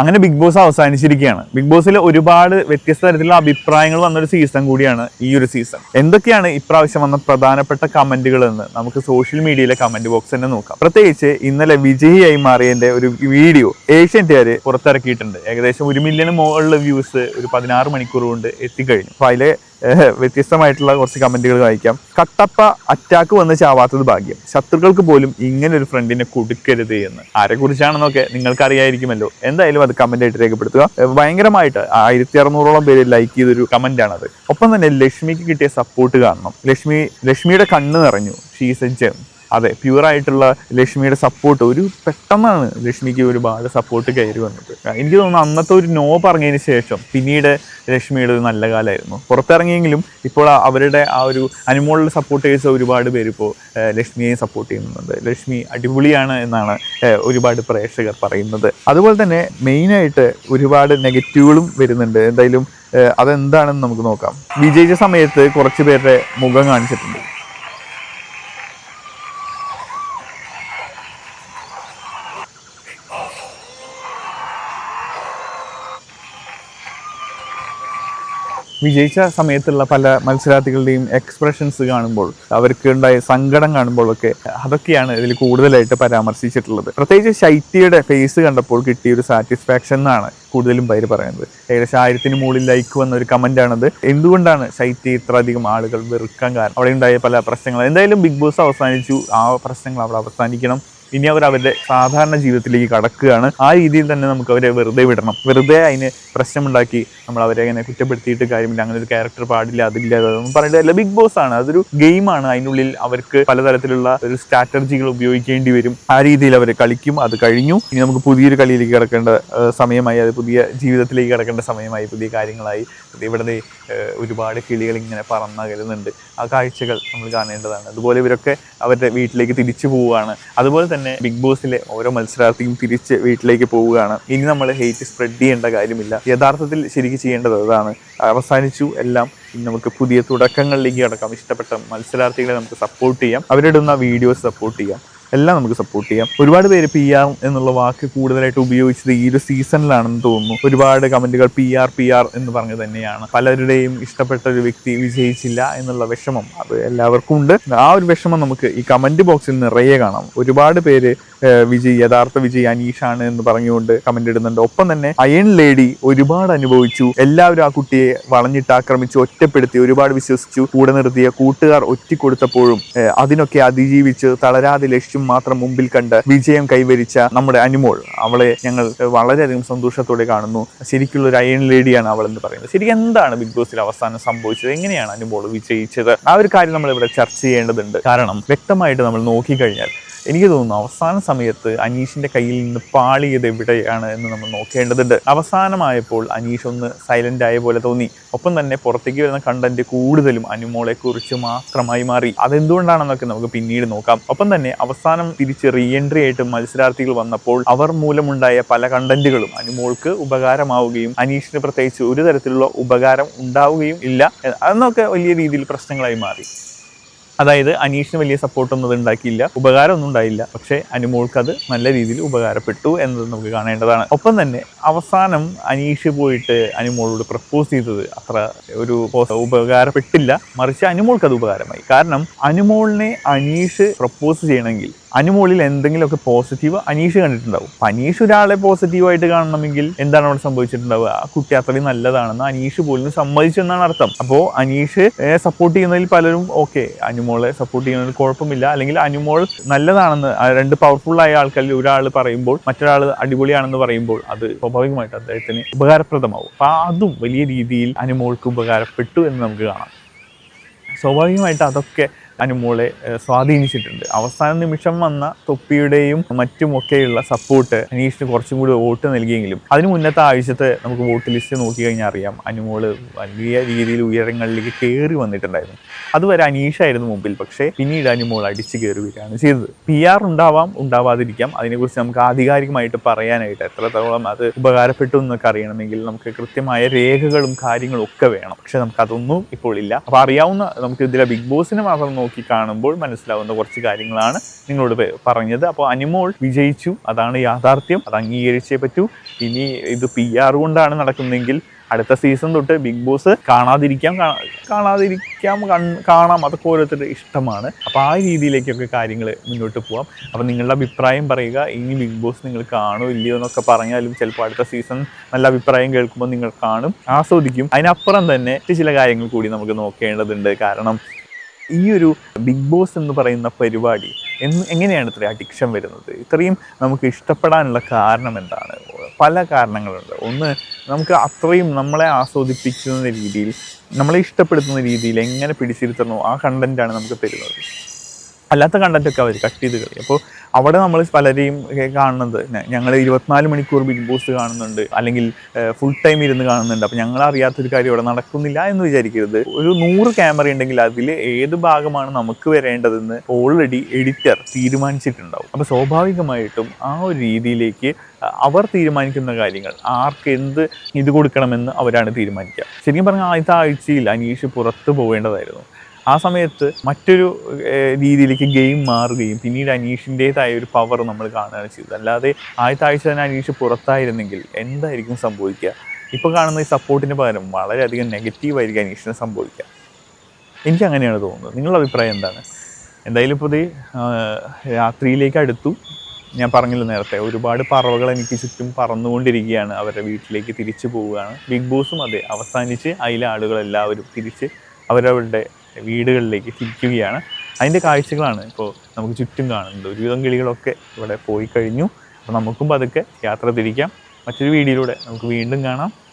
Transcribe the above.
അങ്ങനെ big boss അവസാനിച്ചിരിക്കുകയാണ്. Big ബോസിൽ ഒരുപാട് വ്യത്യസ്ത തരത്തിലുള്ള അഭിപ്രായങ്ങൾ വന്നൊരു സീസൺ കൂടിയാണ് ഈ ഒരു സീസൺ എന്തൊക്കെയാണ് ഇപ്രാവശ്യം വന്ന പ്രധാനപ്പെട്ട കമന്റുകൾ എന്ന് നമുക്ക് സോഷ്യൽ മീഡിയയിലെ കമന്റ് ബോക്സ് തന്നെ നോക്കാം. പ്രത്യേകിച്ച് ഇന്നലെ വിജയിയായി മാറിയതിന്റെ ഒരു വീഡിയോ ഏഷ്യന്റുകാർ പുറത്തിറക്കിയിട്ടുണ്ട്. ഏകദേശം ഒരു മില്യൺ മുകളിൽ വ്യൂസ് ഒരു പതിനാറ് മണിക്കൂർ കൊണ്ട് എത്തിക്കഴിഞ്ഞു. അപ്പൊ അതിലെ വ്യത്യസ്തമായിട്ടുള്ള കുറച്ച് കമന്റുകൾ വായിക്കാം. കട്ടപ്പ അറ്റാക്ക് വന്ന് ചാവാത്തത് ഭാഗ്യം. ശത്രുക്കൾക്ക് പോലും ഇങ്ങനെ ഒരു ഫ്രണ്ടിനെ കൊടുക്കരുത് എന്ന്. ആരെ കുറിച്ചാണെന്നൊക്കെ നിങ്ങൾക്ക് അറിയായിരിക്കുമല്ലോ എന്തായാലും അത് കമന്റ് ആയിട്ട് രേഖപ്പെടുത്തുക ഭയങ്കരമായിട്ട് ആയിരത്തി അറുന്നൂറോളം പേര് ലൈക്ക് ചെയ്തൊരു കമന്റ് ആണത്. ഒപ്പം തന്നെ ലക്ഷ്മിക്ക് കിട്ടിയ സപ്പോർട്ട് കാണണം. ലക്ഷ്മി ലക്ഷ്മിയുടെ കണ്ണ് നിറഞ്ഞു. ഷീസ് എ ജെം അതെ പ്യുവറായിട്ടുള്ള ലക്ഷ്മിയുടെ സപ്പോർട്ട് ഒരു പെട്ടെന്നാണ് ലക്ഷ്മിക്ക് ഒരുപാട് സപ്പോർട്ട് കയറി വന്നത്. എനിക്ക് തോന്നുന്നു അന്നത്തെ ഒരു നോ പറഞ്ഞതിന് ശേഷം പിന്നീട് ലക്ഷ്മിയുടെ ഒരു നല്ല കാലമായിരുന്നു. പുറത്തിറങ്ങിയെങ്കിലും ഇപ്പോൾ അവരുടെ ആ ഒരു അനുമോളിൽ സപ്പോർട്ടേഴ്സ് ഒരുപാട് പേര് ഇപ്പോൾ ലക്ഷ്മിയെ സപ്പോർട്ട് ചെയ്യുന്നുണ്ട്. ലക്ഷ്മി അടിപൊളിയാണ് എന്നാണ് ഒരുപാട് പ്രേക്ഷകർ പറയുന്നത്. അതുപോലെ തന്നെ മെയിനായിട്ട് ഒരുപാട് നെഗറ്റീവുകളും വരുന്നുണ്ട്. എന്തായാലും അതെന്താണെന്ന് നമുക്ക് നോക്കാം. വിജയിച്ച സമയത്ത് കുറച്ച് പേരുടെ മുഖം കാണിച്ചിട്ടുണ്ട്. വിജയിച്ച സമയത്തുള്ള പല മത്സരാർത്ഥികളുടെയും എക്സ്പ്രഷൻസ് കാണുമ്പോൾ അവർക്ക് ഉണ്ടായ സങ്കടം കാണുമ്പോഴൊക്കെ അതൊക്കെയാണ് ഇതിൽ കൂടുതലായിട്ട് പരാമർശിച്ചിട്ടുള്ളത്. പ്രത്യേകിച്ച് ശൈത്യയുടെ ഫേസ് കണ്ടപ്പോൾ കിട്ടിയ ഒരു സാറ്റിസ്ഫാക്ഷൻ എന്നാണ് കൂടുതലും പേര് പറയുന്നത്. ഏകദേശം ആയിരത്തിന് മുകളിൽ ലൈക്ക് വന്ന ഒരു കമന്റ് ആണത്. എന്തുകൊണ്ടാണ് ശൈത്യ ഇത്ര അധികം ആളുകൾ വെറുക്കാൻ കാരണം? അവിടെ ഉണ്ടായ പല പ്രശ്നങ്ങൾ. എന്തായാലും ബിഗ് ബോസ് അവസാനിച്ചു. ആ പ്രശ്നങ്ങൾ അവിടെ അവസാനിക്കണം. ഇനി അവർ അവരുടെ സാധാരണ ജീവിതത്തിലേക്ക് കടക്കുകയാണ്. ആ രീതിയിൽ തന്നെ നമുക്ക് അവരെ വെറുതെ വിടണം. വെറുതെ അതിന് പ്രശ്നമുണ്ടാക്കി നമ്മൾ അവരെ അങ്ങനെ കുറ്റപ്പെടുത്തിയിട്ട് കാര്യമില്ല. അങ്ങനെ ഒരു ക്യാരക്ടർ പാടില്ല അതില്ല അതൊന്നും പറഞ്ഞിട്ട് അല്ല ബിഗ് ബോസ് ആണ്. അതൊരു ഗെയിമാണ് അതിനുള്ളിൽ അവർക്ക് പലതരത്തിലുള്ള ഒരു സ്ട്രാറ്റജികൾ ഉപയോഗിക്കേണ്ടി വരും. ആ രീതിയിൽ അവർ കളിക്കും. അത് കഴിഞ്ഞു. ഇനി നമുക്ക് പുതിയൊരു കളിയിലേക്ക് കിടക്കേണ്ട സമയമായി. അത് പുതിയ ജീവിതത്തിലേക്ക് കിടക്കേണ്ട സമയമായി. പുതിയ കാര്യങ്ങളായി. ഇവിടെ ഒരുപാട് കിളികൾ ഇങ്ങനെ പറന്നകലുന്നുണ്ട്. ആ കാഴ്ചകൾ നമ്മൾ കാണേണ്ടതാണ്. അതുപോലെ ഇവരൊക്കെ അവരുടെ വീട്ടിലേക്ക് തിരിച്ചു പോവുകയാണ്. അതുപോലെ തന്നെ ബിഗ് ബോസിലെ ഓരോ മത്സരാർത്ഥിയും തിരിച്ച് വീട്ടിലേക്ക് പോവുകയാണ്. ഇനി നമ്മൾ ഹെയ്റ്റ് സ്പ്രെഡ് ചെയ്യേണ്ട കാര്യമില്ല. യഥാർത്ഥത്തിൽ ശരിക്കും ചെയ്യേണ്ടത് അതാണ്. അവസാനിച്ചു എല്ലാം. ഇനി നമുക്ക് പുതിയ തുടക്കങ്ങളിലേക്ക് കിടക്കാം. ഇഷ്ടപ്പെട്ട മത്സരാർത്ഥികളെ നമുക്ക് സപ്പോർട്ട് ചെയ്യാം. അവരിടുന്ന വീഡിയോസ് സപ്പോർട്ട് ചെയ്യാം. എല്ലാം നമുക്ക് സപ്പോർട്ട് ചെയ്യാം. ഒരുപാട് പേര് പി ആർ എന്നുള്ള വാക്ക് കൂടുതലായിട്ട് ഉപയോഗിച്ചത് ഈ ഒരു സീസണിലാണെന്ന് തോന്നുന്നു. ഒരുപാട് കമന്റുകൾ പി ആർ പി ആർ എന്ന് പറഞ്ഞു തന്നെയാണ്. പലരുടെയും ഇഷ്ടപ്പെട്ട ഒരു വ്യക്തി വിജയിച്ചില്ല എന്നുള്ള വിഷമം അത് എല്ലാവർക്കും ഉണ്ട്. ആ ഒരു വിഷമം നമുക്ക് ഈ കമന്റ് ബോക്സിൽ നിറയെ കാണാം. ഒരുപാട് പേര് വിജയ് യഥാർത്ഥ വിജയ് അനീഷാണ് എന്ന് പറഞ്ഞുകൊണ്ട് കമന്റ് ഇടുന്നുണ്ട്. ഒപ്പം തന്നെ അയൺ ലേഡി ഒരുപാട് അനുഭവിച്ചു. എല്ലാവരും ആ കുട്ടിയെ വളഞ്ഞിട്ട് ആക്രമിച്ചു ഒറ്റപ്പെടുത്തി ഒരുപാട് വിശ്വസിച്ചു. കൂടെ നിർത്തിയ കൂട്ടുകാർ ഒറ്റിക്കൊടുത്തപ്പോഴും കൊടുത്തപ്പോഴും അതിനൊക്കെ അതിജീവിച്ച് തളരാതെ ലക്ഷ്യം മാത്രം മുമ്പിൽ കണ്ട് വിജയം കൈവരിച്ച നമ്മുടെ അനുമോൾ. അവളെ ഞങ്ങൾ വളരെയധികം സന്തോഷത്തോടെ കാണുന്നു. ശരിക്കുള്ള ഒരു അയൺ ലേഡിയാണ് അവൾ എന്ന് പറയുന്നത്. ശരിക്കും എന്താണ് ബിഗ് ബോസിൽ അവസാനം സംഭവിച്ചത്? എങ്ങനെയാണ് അനുമോൾ വിജയിച്ചത്? ആ ഒരു കാര്യം നമ്മൾ ഇവിടെ ചർച്ച ചെയ്യേണ്ടതുണ്ട്. കാരണം വ്യക്തമായിട്ട് നമ്മൾ നോക്കിക്കഴിഞ്ഞാൽ എനിക്ക് തോന്നുന്നു അവസാന സമയത്ത് അനീഷിന്റെ കയ്യിൽ നിന്ന് പാളിയത് എവിടെയാണ് എന്ന് നമ്മൾ നോക്കേണ്ടതുണ്ട്. അവസാനമായപ്പോൾ അനീഷ് ഒന്ന് സൈലന്റ് ആയ പോലെ തോന്നി. ഒപ്പം തന്നെ പുറത്തേക്ക് വരുന്ന കണ്ടന്റ് കൂടുതലും അനുമോളെ കുറിച്ച് മാത്രമായി മാറി. അതെന്തുകൊണ്ടാണെന്നൊക്കെ നമുക്ക് പിന്നീട് നോക്കാം. ഒപ്പം തന്നെ അവസാനം തിരിച്ച് റീ എൻട്രി ആയിട്ട് മത്സരാർത്ഥികൾ വന്നപ്പോൾ അവർ മൂലമുണ്ടായ പല കണ്ടന്റുകളും അനുമോൾക്ക് ഉപകാരമാവുകയും അനീഷിന് പ്രത്യേകിച്ച് ഒരു തരത്തിലുള്ള ഉപകാരം ഉണ്ടാവുകയും ഇല്ല. എന്നൊക്കെ വലിയ രീതിയിൽ പ്രശ്നങ്ങളായി മാറി. അതായത് അനീഷിന് വലിയ സപ്പോർട്ടൊന്നും അത് ഉണ്ടാക്കിയില്ല. ഉപകാരമൊന്നും ഉണ്ടായില്ല. പക്ഷേ അനുമോൾക്ക് അത് നല്ല രീതിയിൽ ഉപകാരപ്പെട്ടു എന്നത് നമുക്ക് കാണേണ്ടതാണ്. ഒപ്പം തന്നെ അവസാനം അനീഷ് പോയിട്ട് അനുമോളോട് പ്രപ്പോസ് ചെയ്തത് അത്ര ഒരു ഉപകാരപ്പെട്ടില്ല. മറിച്ച് അനുമോൾക്ക് അത് ഉപകാരമായി. കാരണം അനുമോളിനെ അനീഷ് പ്രപ്പോസ് ചെയ്യണമെങ്കിൽ അനുമോളിൽ എന്തെങ്കിലുമൊക്കെ പോസിറ്റീവ് അനീഷ് കണ്ടിട്ടുണ്ടാവും. അപ്പൊ അനീഷ് ഒരാളെ പോസിറ്റീവായിട്ട് കാണണമെങ്കിൽ എന്താണ് അവിടെ സംഭവിച്ചിട്ടുണ്ടാവുക? ആ കുട്ടി അത്രയും നല്ലതാണെന്ന് അനീഷ് പോലും സമ്മതിച്ചെന്നാണ് അർത്ഥം. അപ്പോൾ അനീഷ് സപ്പോർട്ട് ചെയ്യുന്നതിൽ പലരും ഓക്കെ അനുമോളെ സപ്പോർട്ട് ചെയ്യുന്നതിൽ കുഴപ്പമില്ല. അല്ലെങ്കിൽ അനുമോൾ നല്ലതാണെന്ന് രണ്ട് പവർഫുൾ ആയ ആൾക്കാരിൽ ഒരാൾ പറയുമ്പോൾ മറ്റൊരാൾ അടിപൊളിയാണെന്ന് പറയുമ്പോൾ അത് സ്വാഭാവികമായിട്ട് അദ്ദേഹത്തിന് ഉപകാരപ്രദമാവും. അപ്പൊ അതും വലിയ രീതിയിൽ അനുമോൾക്ക് ഉപകാരപ്പെട്ടു എന്ന് നമുക്ക് കാണാം. സ്വാഭാവികമായിട്ട് അതൊക്കെ അനുമോളെ സ്വാധീനിച്ചിട്ടുണ്ട്. അവസാന നിമിഷം വന്ന തൊപ്പിയുടെയും മറ്റുമൊക്കെയുള്ള സപ്പോർട്ട് അനീഷിന് കുറച്ചും കൂടി വോട്ട് നൽകിയെങ്കിലും അതിന് മുന്നത്തെ ആഴ്ചത്തെ നമുക്ക് വോട്ട് ലിസ്റ്റ് നോക്കി കഴിഞ്ഞാൽ അറിയാം അനുമോൾ വലിയ രീതിയിൽ ഉയരങ്ങളിലേക്ക് കയറി വന്നിട്ടുണ്ടായിരുന്നു. അതുവരെ അനീഷായിരുന്നു മുമ്പിൽ പക്ഷേ പിന്നീട് അനുമോൾ അടിച്ചു കയറി വരികയാണ് ചെയ്തത്. പി ആർ ഉണ്ടാവാം ഉണ്ടാവാതിരിക്കാം. അതിനെക്കുറിച്ച് നമുക്ക് ആധികാരികമായിട്ട് പറയാനായിട്ട് എത്രത്തോളം അത് ഉപകാരപ്പെട്ടു എന്നൊക്കെ അറിയണമെങ്കിൽ നമുക്ക് കൃത്യമായ രേഖകളും കാര്യങ്ങളും ഒക്കെ വേണം. പക്ഷെ നമുക്കതൊന്നും ഇപ്പോൾ ഇല്ല. അപ്പോൾ അറിയാവുന്ന നമുക്ക് ഇതിലെ ബിഗ് ബോസിനെ മാത്രം നോക്കി കാണുമ്പോൾ മനസ്സിലാവുന്ന കുറച്ച് കാര്യങ്ങളാണ് നിങ്ങളോട് പറഞ്ഞത്. അപ്പോൾ അനിമോൾ വിജയിച്ചു. അതാണ് യാഥാർത്ഥ്യം. അത് അംഗീകരിച്ചേ പറ്റൂ. ഇനി ഇത് പി ആർ കൊണ്ടാണ് നടക്കുന്നതെങ്കിൽ അടുത്ത സീസൺ തൊട്ട് ബിഗ് ബോസ് കാണാതിരിക്കാം. കാണാതിരിക്കാം. കാണാം. അതൊക്കെ ഓരോരുത്തരുടെ ഇഷ്ടമാണ്. അപ്പോൾ ആ രീതിയിലേക്കൊക്കെ കാര്യങ്ങൾ മുന്നോട്ട് പോവാം. അപ്പോൾ നിങ്ങളുടെ അഭിപ്രായം പറയുക. ഇനി ബിഗ് ബോസ് നിങ്ങൾ കാണോ ഇല്ലയോ എന്നൊക്കെ പറഞ്ഞാലും ചിലപ്പോൾ അടുത്ത സീസൺ നല്ല അഭിപ്രായം കേൾക്കുമ്പോൾ നിങ്ങൾ കാണും. ആസ്വദിക്കും. അതിനപ്പുറം തന്നെ ചില കാര്യങ്ങൾ കൂടി നമുക്ക് നോക്കേണ്ടതുണ്ട്. കാരണം ഈ ഒരു ബിഗ് ബോസ് എന്ന് പറയുന്ന പരിപാടി എന്ന് എങ്ങനെയാണ് ഇത്രയും അഡിക്ഷൻ വരുന്നത്? ഇത്രയും നമുക്ക് ഇഷ്ടപ്പെടാനുള്ള കാരണം എന്താണ്? പല കാരണങ്ങളുണ്ട്. ഒന്ന് നമുക്ക് അത്രയും നമ്മളെ ആസ്വദിപ്പിക്കുന്ന രീതിയിൽ നമ്മളെ ഇഷ്ടപ്പെടുത്തുന്ന രീതിയിൽ എങ്ങനെ പിടിച്ചിരുത്തണോ ആ കണ്ടന്റാണ് നമുക്ക് തരുന്നത്. അല്ലാത്ത കണ്ടന്റൊക്കെ അവർ കട്ട് ചെയ്ത് കളി അപ്പോൾ അവിടെ നമ്മൾ പലരെയും കാണുന്നത്. ഞങ്ങൾ ഇരുപത്തിനാല് മണിക്കൂർ ബിഗ് ബോസ് കാണുന്നുണ്ട്. അല്ലെങ്കിൽ ഫുൾ ടൈം ഇരുന്ന് കാണുന്നുണ്ട്. അപ്പം ഞങ്ങൾ അറിയാത്തൊരു കാര്യം ഇവിടെ നടക്കുന്നില്ല എന്ന് വിചാരിക്കരുത്. ഒരു നൂറ് ക്യാമറ ഉണ്ടെങ്കിൽ അതിൽ ഏത് ഭാഗമാണ് നമുക്ക് വരേണ്ടതെന്ന് ഓൾറെഡി എഡിറ്റർ തീരുമാനിച്ചിട്ടുണ്ടാവും. അപ്പോൾ സ്വാഭാവികമായിട്ടും ആ ഒരു രീതിയിലേക്ക് അവർ തീരുമാനിക്കുന്ന കാര്യങ്ങൾ ആർക്ക് എന്ത് ഇത് കൊടുക്കണമെന്ന് അവരാണ് തീരുമാനിക്കുക. ശരിക്കും പറഞ്ഞാൽ ആദ്യത്തെ ആഴ്ചയിൽ അനീഷ് പുറത്ത് പോവേണ്ടതായിരുന്നു. ആ സമയത്ത് മറ്റൊരു രീതിയിലേക്ക് ഗെയിം മാറുകയും പിന്നീട് അനീഷിന്റെതായ ഒരു പവർ നമ്മൾ കാണുകയാണ് ചെയ്തത്. അല്ലാതെ ആദ്യത്തെ ആഴ്ച തന്നെ അനീഷ് പുറത്തായിരുന്നെങ്കിൽ എന്തായിരിക്കും സംഭവിക്കുക? ഇപ്പോൾ കാണുന്ന ഈ സപ്പോർട്ടിന് പകരം വളരെയധികം നെഗറ്റീവായിരിക്കും അനീഷിന് സംഭവിക്കുക. എനിക്ക് അങ്ങനെയാണ് തോന്നുന്നത്. നിങ്ങളുടെ അഭിപ്രായം എന്താണ്? എന്തായാലും ഇപ്പോൾ രാത്രിയിലേക്ക് അടുത്തു. ഞാൻ പറഞ്ഞില്ല നേരത്തെ ഒരുപാട് പറവകൾ എനിക്ക് ചുറ്റും പറന്നുകൊണ്ടിരിക്കുകയാണ്. അവരുടെ വീട്ടിലേക്ക് തിരിച്ചു പോവുകയാണ്. ബിഗ് ബോസും അതെ അവസാനിച്ച് അതിലെ ആളുകളെല്ലാവരും തിരിച്ച് അവരവരുടെ വീടുകളിലേക്ക് തിരിക്കുകയാണ്. അതിന്റെ കാഴ്ചകളാണ് ഇപ്പോൾ നമുക്ക് ചുറ്റും കാണുന്നത്. ഒരുവിധം കിളികളൊക്കെ ഇവിടെ പോയി കഴിഞ്ഞു. അപ്പോൾ നമുക്കും പതുക്കെ യാത്ര തിരിക്കാം. മറ്റൊരു വീഡിയോയിലൂടെ നമുക്ക് വീണ്ടും കാണാം.